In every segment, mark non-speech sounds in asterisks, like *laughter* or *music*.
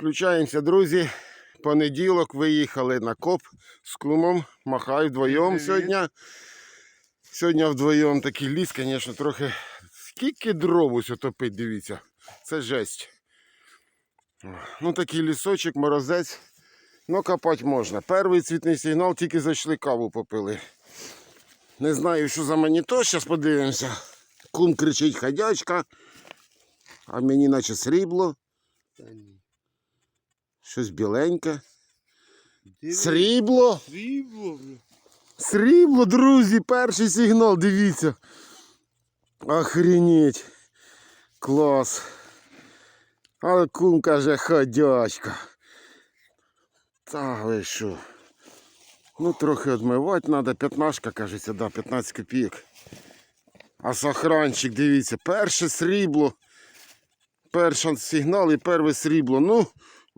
Включаємося, друзі. Понеділок виїхали на коп з кумом. Махаю вдвоєм сьогодні. Сьогодні вдвоєм такий ліс, звісно, трохи. Скільки дров ось топить, дивіться. Це жесть. Ну, такий лісочок, морозець. Ну, копати можна. Перший цвітний сигнал, тільки зайшли каву попили. Не знаю, що за монітор, зараз подивимося. Кум кричить ходячка, а мені наче срібло. Та ні. Щось біленьке. Срібло! Срібло, бля. Срібло, друзі, перший сигнал, дивіться. Охренеть. Клас. Але кум каже ходячка. Та ви що? Ну, трохи відмивати треба. П'ятнашка, кажеться, да, 15 копійок. А сохранчик, дивіться, перше срібло. Перший сигнал і перше срібло. Ну,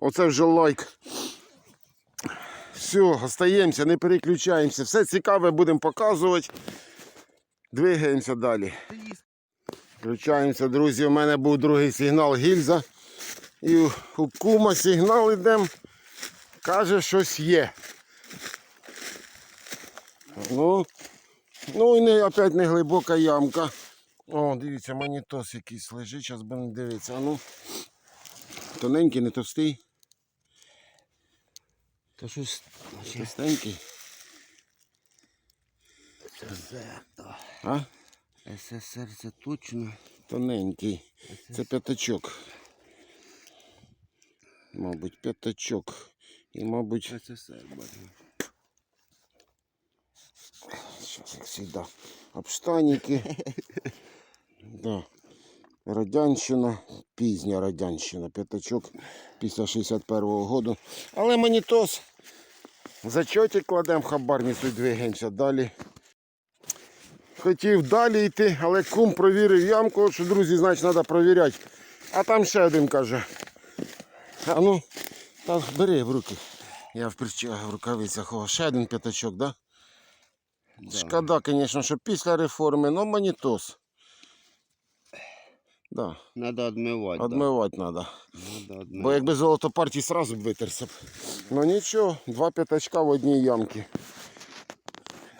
оце вже лайк. Все, остаємося, не переключаємося. Все цікаве будемо показувати. Двигаємося далі. Включаємося, друзі. У мене був другий сигнал гільза. І у- кума сигнал йдемо. Каже, щось є. Ну, ну і не, опять не глибока ямка. О, дивіться, монітос якийсь лежить, зараз будемо дивитися. А ну, тоненький, не товстий. Та щось Товстенький. СССР. А? СССР це точно. Тоненький. Це п'ятачок. Мабуть, п'ятачок. І, мабуть, СССР, бачу. зараз як завжди, обштаніки. Да. *laughs* Радянщина, пізня радянщина, п'ятачок після 61-го року. Але монітос. Зачотик кладемо, хабарницю і двигаємося далі. Хотів далі йти, але кум провірив ямку, що, друзі, значить, треба провіряти. А там ще один каже. А ну, та бери в руки. Я в в рукавицях. О, ще один п'ятачок, да? Да. Шкода, звісно, що після реформи, ну монітос. Да, Надо відмивати. відмивати треба. Да. Надо Бо якби золото партії сразу б витерся б. Ну нічого, два п'ятачка в одній ямці.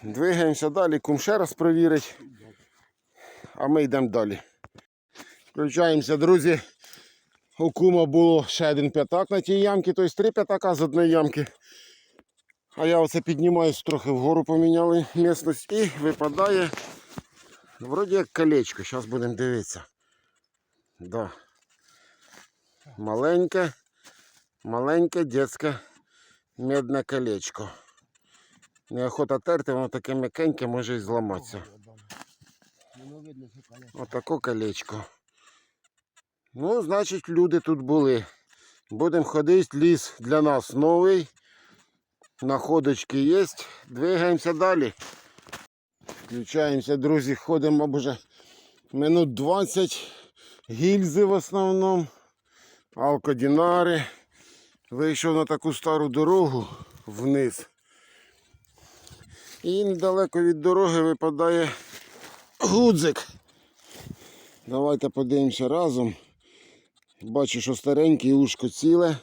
Двигаємося далі, кум ще раз провірить. А ми йдемо далі. Включаємося, друзі. У кума було ще один п'ятак на тій ямці, тобто три п'ятака з одної ямки. А я оце піднімаюсь трохи вгору поміняли місцевість і випадає вроді як колечко. Зараз будемо дивитися. Да. Маленьке, маленьке детське медне колечко. Неохота терти, воно таке м'якеньке, може і зламатися. Отако колечко. Ну, значить, люди тут були. Будемо ходити, ліс для нас новий. Находочки є. Двигаємося далі. Включаємося, друзі, ходимо, вже минут 20. Гільзи в основному. Алкодінари. Вийшов на таку стару дорогу вниз. І недалеко від дороги випадає гудзик. Давайте подивимося разом. Бачу, що старенький ушко ціле.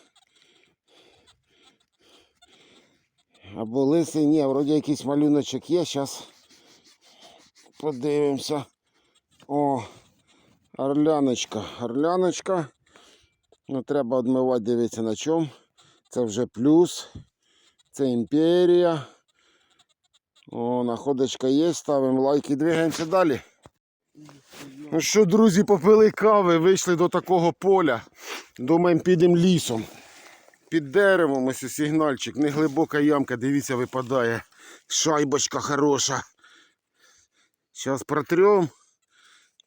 Або лисий, ні, вроді якийсь малюночок є. Зараз подивимося. О, орляночка. Орляночка. Ну, треба відмивати, дивитися на чому. Це вже плюс. Це імперія. О, находочка є. Ставимо лайк і двигаємося далі. Ну що, друзі, попили кави, вийшли до такого поля. Думаємо, підемо лісом. Під деревом ось сигнальчик, не глибока ямка, дивіться, випадає. Шайбочка хороша. Зараз протрем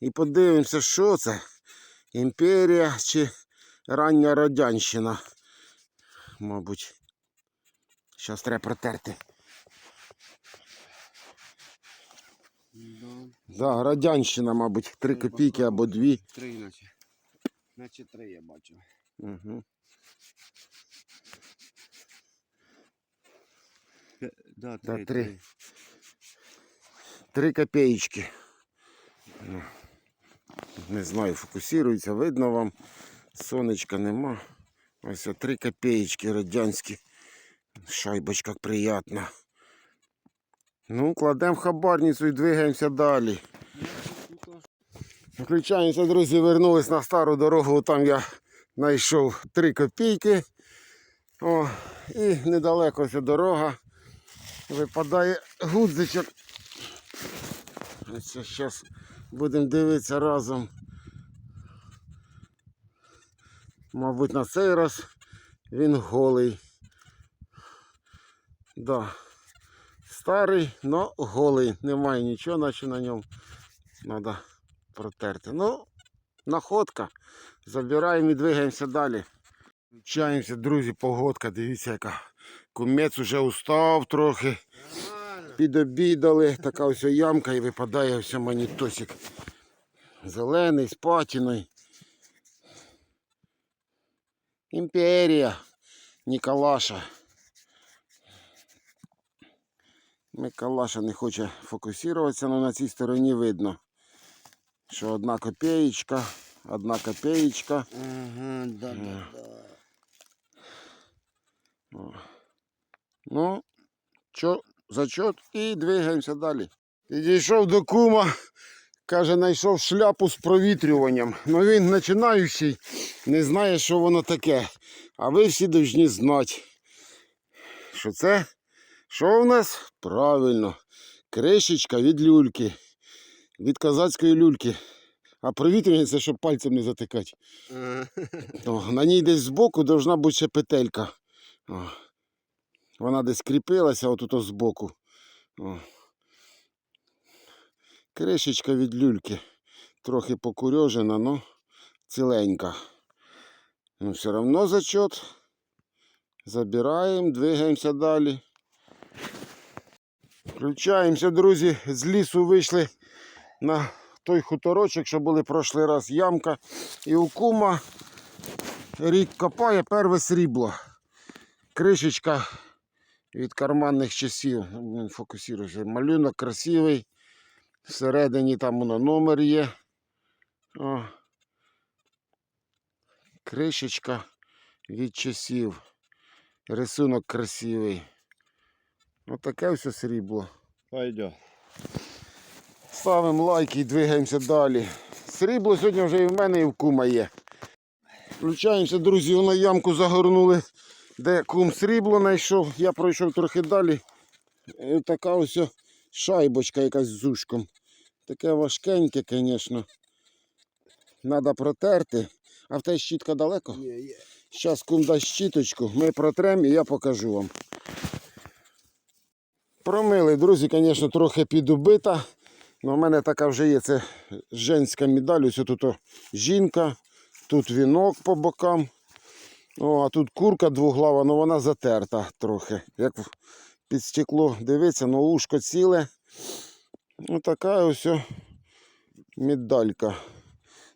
і подивимося, що це. Імперія чи рання радянщина. Мабуть. Зараз треба протерти. Да. Да, радянщина, мабуть, 3 копійки або 2. Три наче. Наче три я бачу. Угу. Да, Да, три. три. 3 копеечки. Не знаю, фокусується, видно вам. Сонечка нема. Ось 3 копеечки радянські. Шайбочка приятна. Ну, кладемо хабарницю і двигаємося далі. Включаємося, друзі, вернулись на стару дорогу. Там я знайшов 3 копійки. О, і недалеко ця дорога. Випадає гудзичок. Зараз будемо дивитися разом. Мабуть, на цей раз він голий. Да. Старий, но голий. Немає нічого, наче на ньому. Треба протерти. Ну, находка. Забираємо і двигаємося далі. Включаємося, друзі, погодка. Дивіться, яка. Кумець уже устав трохи. Підобідали. Така ось ямка і випадає ось манітосик. Зелений, з патіною. Імперія Ніколаша. Миколаша не хоче фокусуватися, але на цій стороні видно, що одна копеєчка, одна копеєчка. Ага, да, да, да. Ну, чо, зачет і двигаємося далі. Підійшов до кума, каже, знайшов шляпу з провітрюванням. Ну він починаючий, не знає, що воно таке. А ви всі повинні знати. Що це? Що в нас? Правильно. Кришечка від люльки. Від козацької люльки. А провітрювання це щоб пальцем не затикати. О, на ній десь збоку должна бути ще петелька. О. Вона десь кріпилася отут ось збоку. О. Кришечка від люльки. Трохи покурьожена, но ціленька. Ну, все одно зачет. Забираємо, двигаємося далі. Включаємося, друзі. З лісу вийшли на той хуторочок, що були прошлий раз ямка. І у кума рік копає перве срібло. Кришечка від карманних часів. Фокусується. Малюнок красивий. Всередині там воно номер є. О. Кришечка від часів. Рисунок красивий. Отаке все срібло. Пойдет. Ставимо лайки і двигаємося далі. Срібло сьогодні вже і в мене, і в кума є. Включаємося, друзі, на ямку загорнули, де кум срібло знайшов. Я пройшов трохи далі. І така ось шайбочка якась з ушком. Таке важкеньке, звісно. Треба протерти. А в те щітка далеко? Є. Зараз кум дасть щіточку, ми протремо і я покажу вам. Промили, друзі, звісно, трохи підубита. Ну, у мене така вже є це женська медаль. Ось тут жінка, тут вінок по бокам. О, а тут курка двуглава, ну вона затерта трохи. Як під стекло дивиться, ну ушко ціле. Ну така ось медалька.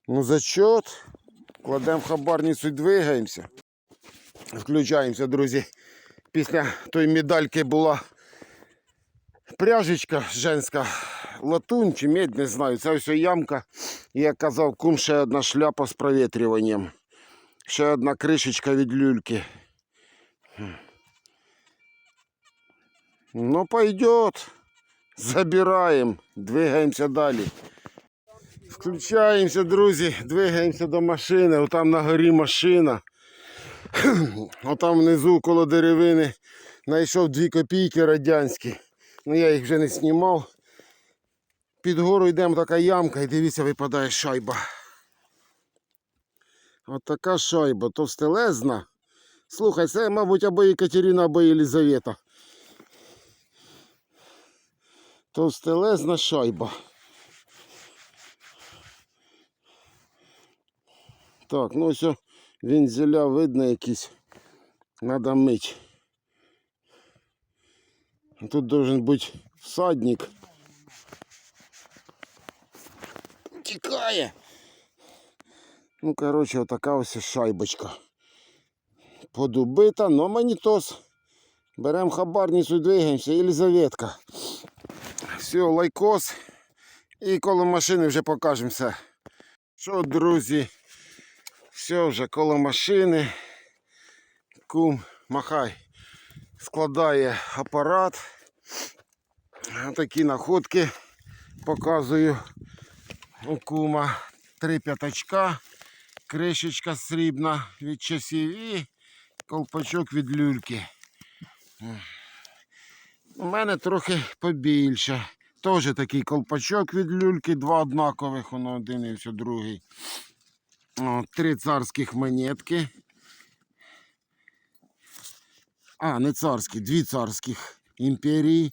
Ну, зачет. Кладемо в хабарницю і двигаємося. Включаємося, друзі. Після тої медальки була пряжечка женська, латунь чи медь, не знаю. Це ось ямка. Як казав, кум ще одна шляпа з провітрюванням. Ще одна кришечка від люльки. Ну, пойдет. Забираємо, двигаємося далі. Включаємося, друзі, двигаємося до машини. Отам на горі машина. Отам внизу коло деревини знайшов дві копійки радянські. Ну я їх вже не знімав. Під гору йдемо така ямка і дивіться, випадає шайба. От така шайба, товстелезна. Слухай, це, мабуть, або Екатерина, або Єлизавета. Товстелезна шайба. Так, ну все, вензеля видно якісь. Надо мить. Тут должен бути всадник. Тікає. Ну, коротше, отака ось шайбочка. Подубита, но манітос. Беремо хабарницю двигаємося. Єлизаветка. Все, лайкос. І коло машини вже покажемо все. Що, друзі? Все вже коло машини. Кум, махай, складає апарат. Такі находки показую у кума. Три п'ятачка, кришечка срібна від часів і колпачок від люльки. У мене трохи побільше. Теж такий колпачок від люльки, два однакових, воно один і все другий. О, три царських монетки. А, не царські, дві царських імперії.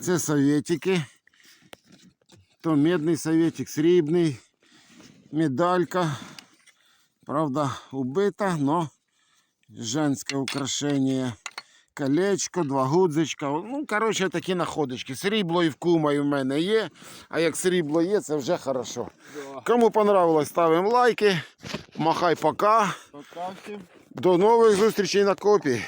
Це советики. То медний советик, срібний, медалька. Правда, убита, но женське украшення. Колечко, два гудзичка. Ну, коротше, такі находочки. Срібло і в кума і в мене є. А як срібло є, це вже хорошо. Кому понравилось, ставимо лайки. Махай пока. Пока. До нових зустрічей на копі.